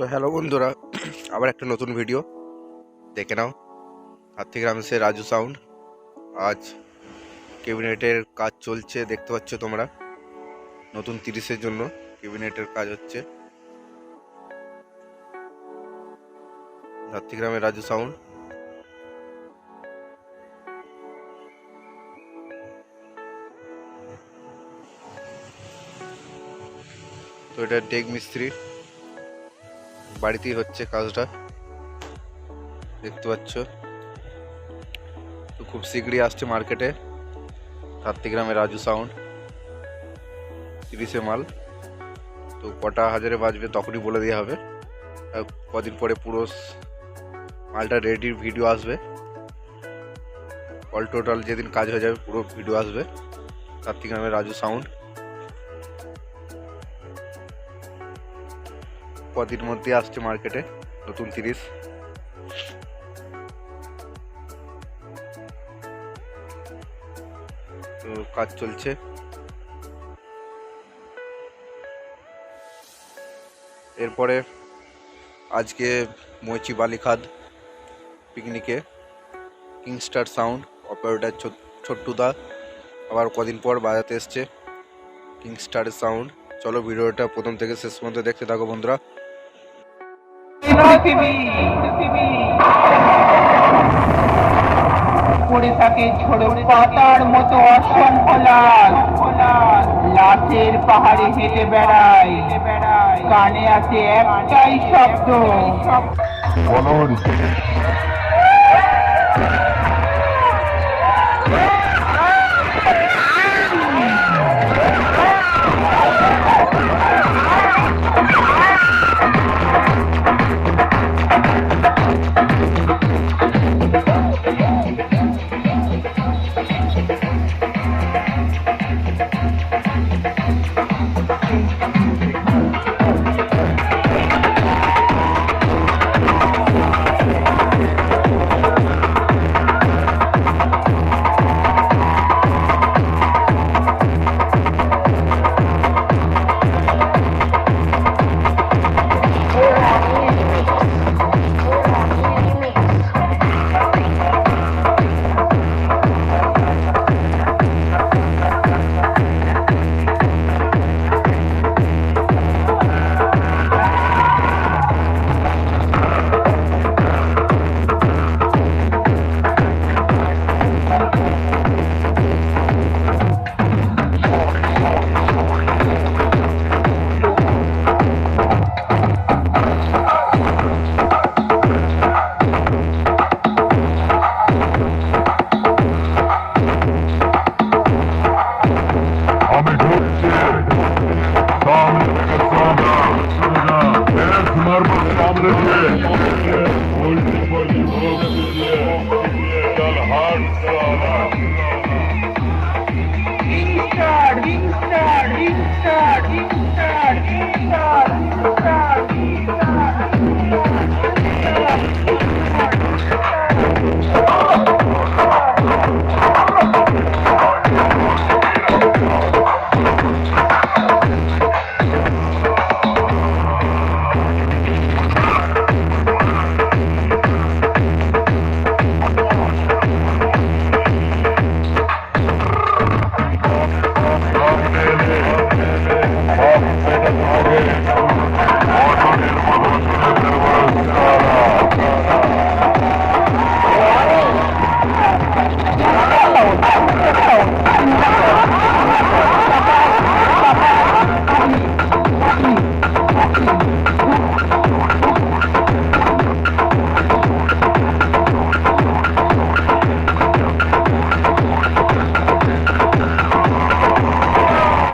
তো হ্যালো বন্ধুরা, আবার একটা নতুন ভিডিও দেখে নাও। হাতি গ্রামসে রাজু সাউন্ড আজ ক্যাবিনেটের কাজ চলছে, দেখতে পাচ্ছ তোমরা। নতুন তিরিশের জন্য ক্যাবিনেটের কাজ হচ্ছে। হাতিগ্রামের রাজু সাউন্ড তো এটা ডেক মিস্ত্রি। বাড়িতেই হচ্ছে কাজটা। দেখতে পাচ্ছ। তো খুব শীঘ্রই আসছে মার্কেটে সাত্তিগ্রামে রাজু সাউন্ড তিরিশে মাল। তো কটা হাজারে বাজবে তখনই বলে দেওয়া হবে। কদিন পরে পুরো মালটা রেডির ভিডিও আসবে। অল টোটাল যেদিন কাজ হয়ে যাবে পুরো ভিডিও আসবে। সাত্তিগ্রামে রাজু সাউন্ড কদিন মধ্যে আসছে মার্কেটে নতুন তিরিশ তো কাজ চলছে। এরপরে আজকে মৈচি বালিখাদ পিকনিকে, কিংস্টার সাউন্ড, অপারেটার ছোট্টুদা, আবার কদিন পর বাজাতে এসছে, কিংস্টার সাউন্ড। চলো ভিডিওটা প্রথম থেকে শেষ পর্যন্ত দেখতে থাকো বন্ধুরা। পড়ে থাকে ঝোড়ো পাতার মতো অসংখ্য লাল লাশের পাহাড়ে হেঁটে বেড়ায়। কানে আছে একটাই শব্দ। Artista!